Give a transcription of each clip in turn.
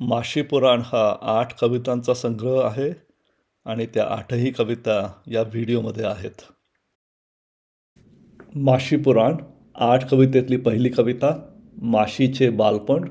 माशी पुराण हा आठ कवितांचा संग्रह आहे आणि त्या आठही कविता या व्हिडिओमध्ये आहेत. माशी पुराण आठ कवितेतली पहिली कविता माशीचे बालपण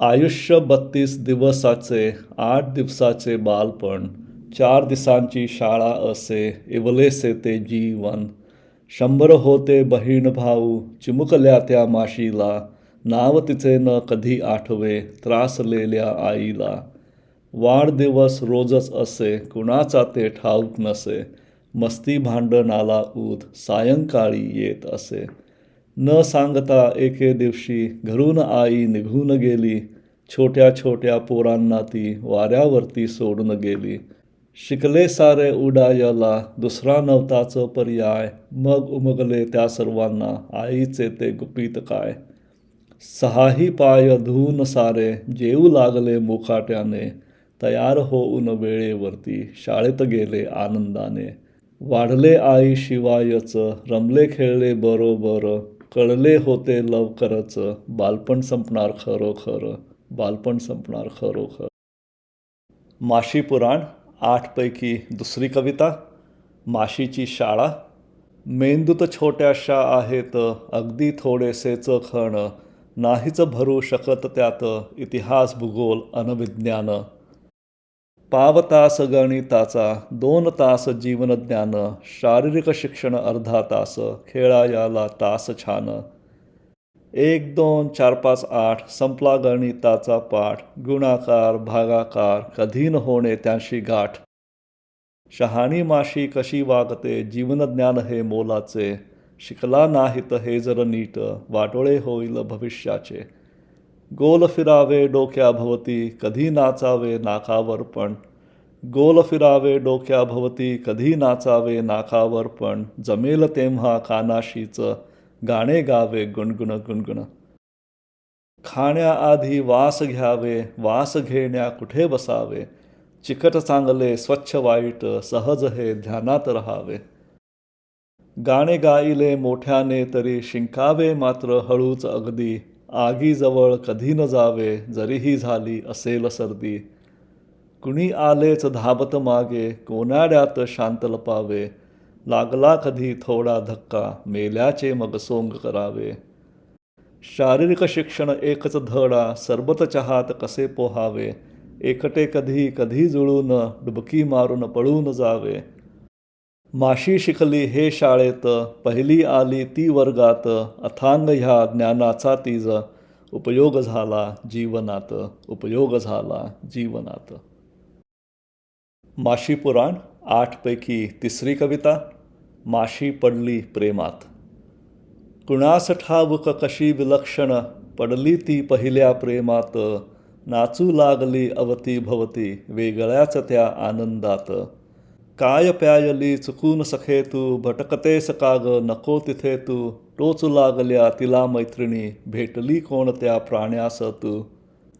आयुष्य बत्तीस दिवसाचे आठ दिवसाचे बालपण चार दिवसांची शाळा असे इवलेसे ते जीवन. शंभर होते बहीण भाऊ चिमुकल्या त्या माशीला नाव तिचे न कधी आठवे त्रासलेल्या आईला वाढदिवस रोजच असे कुणाचा ते ठाऊक नसे मस्ती भांडणाला ऊत सायंकाळी येत असे न सांगता एके दिवशी घरून आई निघून गेली छोट्या छोट्या पोरांना ती वाऱ्यावरती सोडून गेली शिकले सारे उडायला दुसरा नवताचं पर्याय मग उमगले त्या सर्वांना आईचे ते गुपित काय सहाही पाय धुवून सारे जेऊ लागले मुखाट्याने तयार होऊन वेळेवरती शाळेत गेले आनंदाने वाढले आई शिवायच रमले खेळले बरोबर कळले होते लवकरच बालपण संपणार खरोखर बालपण संपणार खरोखर माशी पुराण आठपैकी दुसरी कविता माशीची शाळा मेंदूत छोट्याशा आहेत अगदी थोडेसेच खण नाहीच भरू शकत त्यात इतिहास भूगोल अनविज्ञान पावतास गणिताचा दोन तास जीवनज्ञान. शारीरिक शिक्षण अर्धा तास खेळायाला तास छान. एक दोन चार पाच आठ संपला गणिताचा पाठ. गुणाकार भागाकार कधी न होणे त्यांशी गाठ. शहाणी माशी कशी वागते जीवनज्ञान हे मोलाचे. शिकला नाहीत हे जर नीट वाटोळे होईल भविष्याचे. गोल फिरावे डोक्याभोवती कधी नाचावे नाकावर पण गोल फिरावे डोक्याभोवती कधी नाचावे नाकावर पण जमेल तेव्हा कानाशीच गाणे गावे गुणगुण गुणगुण. खाण्याआधी वास घ्यावे वास घेण्या कुठे बसावे. चिकट चांगले स्वच्छ वाईट सहज हे ध्यानात रहावे. गाणे गाईले मोठ्याने तरी शिंकावे मात्र हळूच अगदी. आगीजवळ कधी न जावे जरीही झाली असेल सर्दी. कुणी आलेच धाबत मागे कोनाड्यात शांत लपावे. लागला कधी थोडा धक्का मेल्याचे मग सोंग करावे. शारीरिक शिक्षण एकच धडा सरबत चहात कसे पोहावे. एकटे कधी कधी जुळून डुबकी मारून पळून जावे. माशी शिकली हे शाळेत पहिली आली ती वर्गात अथांग ह्या ज्ञानाचा तीज. उपयोग झाला जीवनात उपयोग झाला जीवनात. माशी पुराण आठपैकी तिसरी कविता माशी पडली प्रेमात. कुणास ठावक कशी विलक्षण पडली ती पहिल्या प्रेमात. नाचू लागली अवती भवती वेगळ्याच त्या आनंदात. काय प्यायली चुकून सखे तू भटकतेस काग नको तिथे तू टोचू लागल्या तिला मैत्रिणी भेटली कोणत्या प्राण्यास तू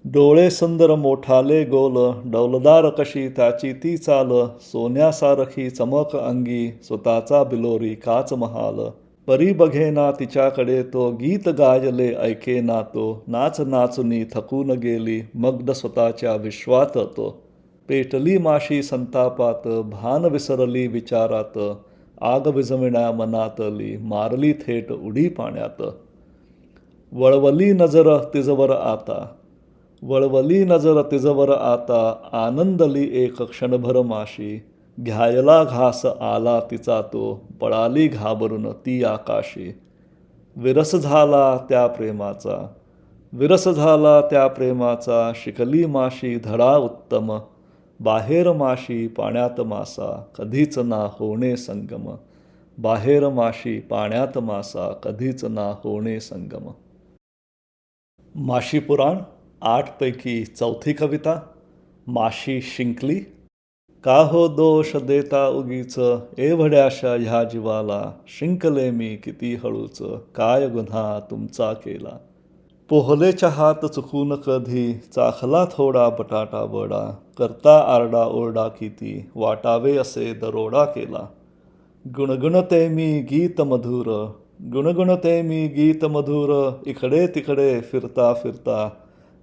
डोळे सुंदर मोठाले गोल डौलदार कशी त्याची ती चाल सोन्यासारखी चमक अंगी स्वतःचा बिलोरी काच महाल परी बघेना तिच्याकडे तो गीत गायले ऐके ना तो नाच नाचुनी थकून गेली मग्ध स्वतःच्या विश्वात तो पेटली माशी संतापात भान विसरली विचारात आग विजविण्या मनातली मारली थेट उडी पाण्यात वळवली नजर तिजवर आता वळवली नजर तिजवर आता आनंदली एक क्षणभर माशी घ्यायला घास आला तिचा तो पळाली घाबरून ती आकाशी विरस झाला त्या प्रेमाचा विरस झाला त्या प्रेमाचा शिकली माशी धडा उत्तम बाहेर माशी पाण्यात मासा कधीच ना होणे संगम. बाहेर माशी पाण्यात मासा कधीच ना होणे संगम. माशी पुराण आठपैकी चौथी कविता माशी शिंकली का हो दोष देता उगीच? एवढ्याशा ह्या जीवाला शिंकले मी किती हळूच? काय गुन्हा तुमचा केला? पोहलेच्या हात चुकून कधी चाखला थोडा बटाटा वडा करता आरडा ओरडा किती वाटावे असे दरोडा केला. गुणगुणते मी गीत मधुर गुणगुणते मी गीत मधुर इकडे तिकडे फिरता फिरता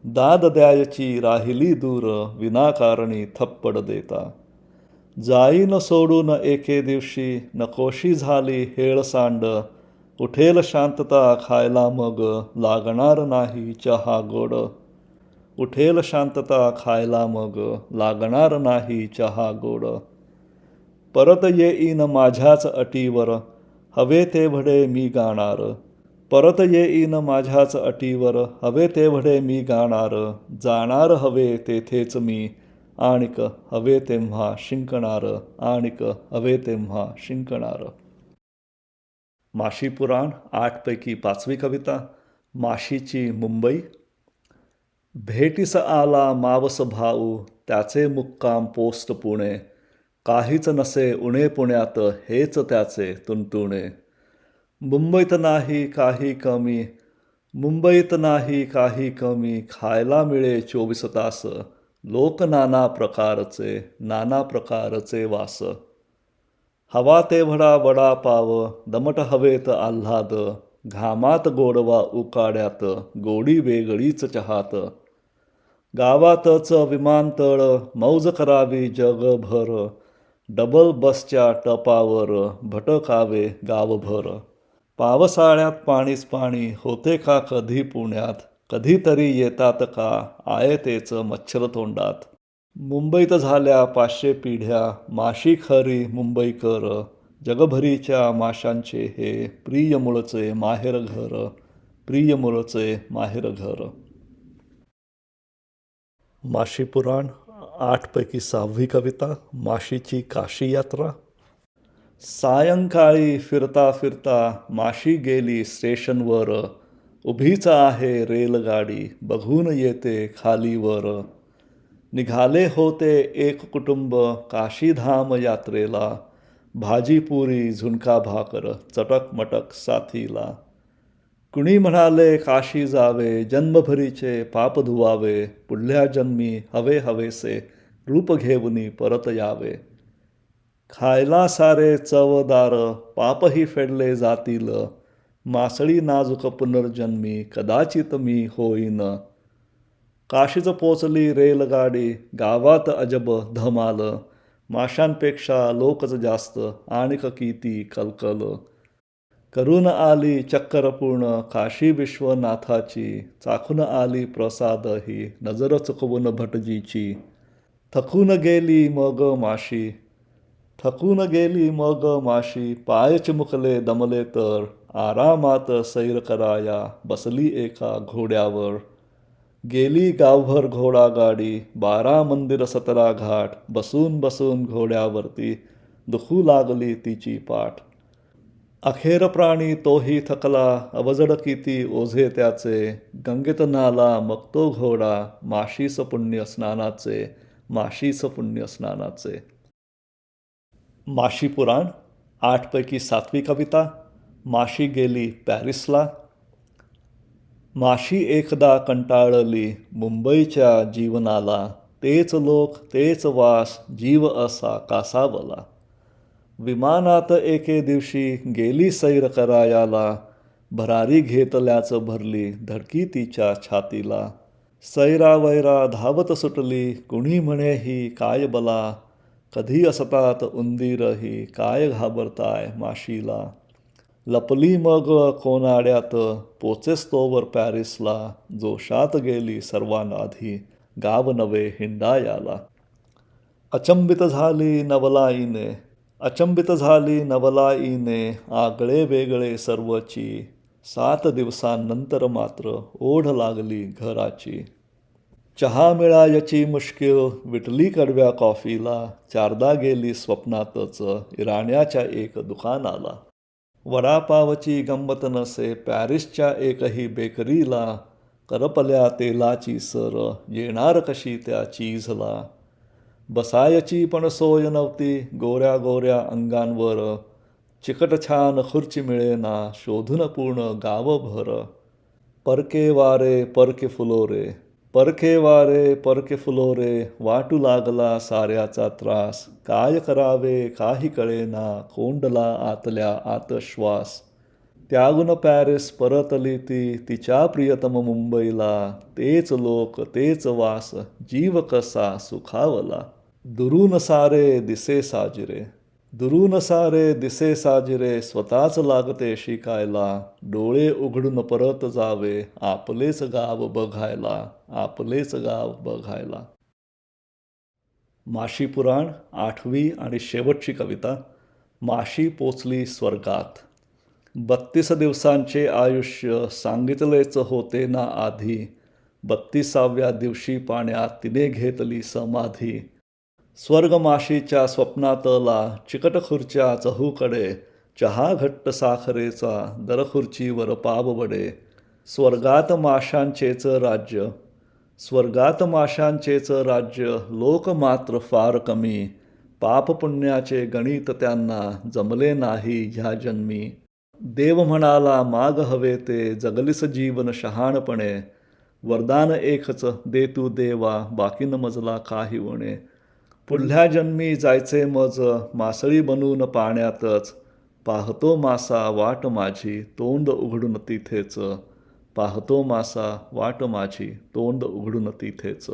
दाद द्यायची राहिली दूर विनाकारणी थप्पड देता. जाईन सोडून एके दिवशी नकोशी झाली हेळसांड उठेल शांतता खायला मग लागणार नाही चहा गोड? उठेल शांतता खायला मग लागणार नाही चहा गोड? परत येईन माझ्याच अटीवर हवे ते भडे मी गाणार. परत येईन माझ्याच अटीवर हवे ते भडे मी गाणार. जाणार हवे तेथेच मी आणिक हवे तेव्हा शिंकणार. आणिक हवे तेव्हा शिंकणार. माशी पुराण आठपैकी पाचवी कविता माशीची मुंबई. भेटीस आला मावस भाऊ त्याचे मुक्काम पोस्ट पुणे. काहीच नसे उणे पुण्यात हेच त्याचे तुंतुणे मुंबईत नाही काही कमी मुंबईत नाही काही कमी खायला मिळे चोवीस तास. लोक नाना प्रकारचे नाना प्रकारचे वास. हवा तेवढा वडापाव दमट हवेत आल्हाद घामात गोडवा उकाड्यात गोडी वेगळीच चहात. गावातच विमानतळ मौज करावी जगभर डबल बसच्या टपावर भटकावे गावभर. पावसाळ्यात पाणीच पाणी होते का कधी पुण्यात कधीतरी येतात का आयतेच मच्छर तोंडात. मुंबईत झाल्या पाचशे पिढ्या माशी खरी मुंबईकर जगभरीच्या माशांचे हे प्रिय मुळचे माहेर घर प्रिय मुळचे माहेर घर. माशी पुराण आठपैकी सहावी कविता माशीची काशी यात्रा. सायंकाळी फिरता फिरता माशी गेली स्टेशनवर उभीच आहे रेलगाडी बघून येते खालीवर. निघाले होते एक कुटुंब काशीधाम यात्रेला भाजीपुरी झुणका भाकर चटक मटक साथीला. कुणी म्हणाले काशी जावे जन्मभरीचे पाप धुवावे पुढल्या जन्मी हवे हवेसे रूप घेऊनी परत यावे. खायला सारे चवदार पापही फेडले जातील. मासळी नाजूक पुनर्जन्मी कदाचित मी होईन. काशीच पोचली रेलगाडी गावात अजब धमाल. माशांपेक्षा लोकच जास्त आणिक किती कलकल. करून आली चक्कर पूर्ण काशी विश्वनाथाची. चाखून आली प्रसाद ही नजर चुकवून भटजीची. थकून गेली मग माशी. थकून गेली मग माशी पाय चिमुकले दमले तर. आरामात सैर कराया बसली एका घोड्यावर. गेली गावभर घोडा गाडी बारा मंदिर सतरा घाट बसून बसून घोड्यावरती दुखू लागली तिची पाठ. अखेर प्राणी तोही थकला अवजड किती ओझे त्याचे. गंगेत नाला मग तो घोडा माशीस पुण्य स्नानाचे माशीस पुण्य स्नानाचे. माशी पुराण आठपैकी सातवी कविता माशी गेली पॅरिसला माशी एकदा कंटाळली मुंबईच्या जीवनाला तेच लोक तेच वास जीव असा कासावला. विमानात एके दिवशी गेली सैर करायाला भरारी घेतल्याच भरली धडकी तिच्या छातीला. सैरा वैरा धावत सुटली कुणी म्हणे ही काय बला? कधी असतात उंदीरही काय घाबरताय माशीला? लपली मग कोनाड्यात पोचेस तोवर पॅरिसला जोशात गेली सर्वांआधी गाव नवे हिंडायाला. अचंबित झाली नवलाईने अचंबित झाली नवलाईने आगळे वेगळे सर्वची सात दिवसांनंतर मात्र ओढ लागली घराची. चहा मिळायची मुश्किल विटली कडव्या कॉफीला चारदा गेली स्वप्नातच इराण्याच्या एक दुकानाला. वडापावची गंमत नसे पॅरिसच्या एकही बेकरीला करपल्या तेलाची सर येणार कशी त्या चीजला? बसायची पण सोय नव्हती गोऱ्या गोऱ्या अंगांवर. चिकट छान खुर्ची मिळेना शोधून पूर्ण गावभर. परके वारे परके फुलोरे. परखे वारे परके फुलोरे वाटू लागला साऱ्याचा त्रास. काय करावे काही कळेना कोंडला आतल्या आत श्वास. त्यागून पॅरिस परतली ती तिच्या प्रियतम मुंबईला. तेच लोक तेच वास जीव कसा सुखावला. दुरून सारे दिसे साजिरे. दुरून सारे दिसे साजिरे स्वतःच लागते शिकायला. डोळे उघडून परत जावे आपलेच गाव बघायला. आपलेच गाव बघायला. माशी पुराण आठवी आणि शेवटची कविता माशी पोचली स्वर्गात. बत्तीस दिवसांचे आयुष्य सांगितलेच होते ना आधी. बत्तीसाव्या दिवशी पाण्यात तिने घेतली समाधी. स्वर्ग माशीच्या स्वप्नातला चिकट खुर्च्या चहूकडे चहा घट्ट साखरेचा दरखुर्चीवर पाबवडे स्वर्गात माशांचेच राज्य स्वर्गात माशांचेच राज्य लोक मात्र फार कमी. पाप पुण्याचे गणित त्यांना जमले नाही ह्या जन्मी. देव म्हणाला माग हवे ते जगलीस जीवन शहाणपणे. वरदान एकच दे तू देवा बाकीन मजला काही वणे. पुढल्या जन्मी जायचे मज मासळी बनून पाण्यातच. पाहतो मासा वाट माझी तोंड उघडून तिथेच. पाहतो मासा वाट माझी तोंड उघडून तिथेच.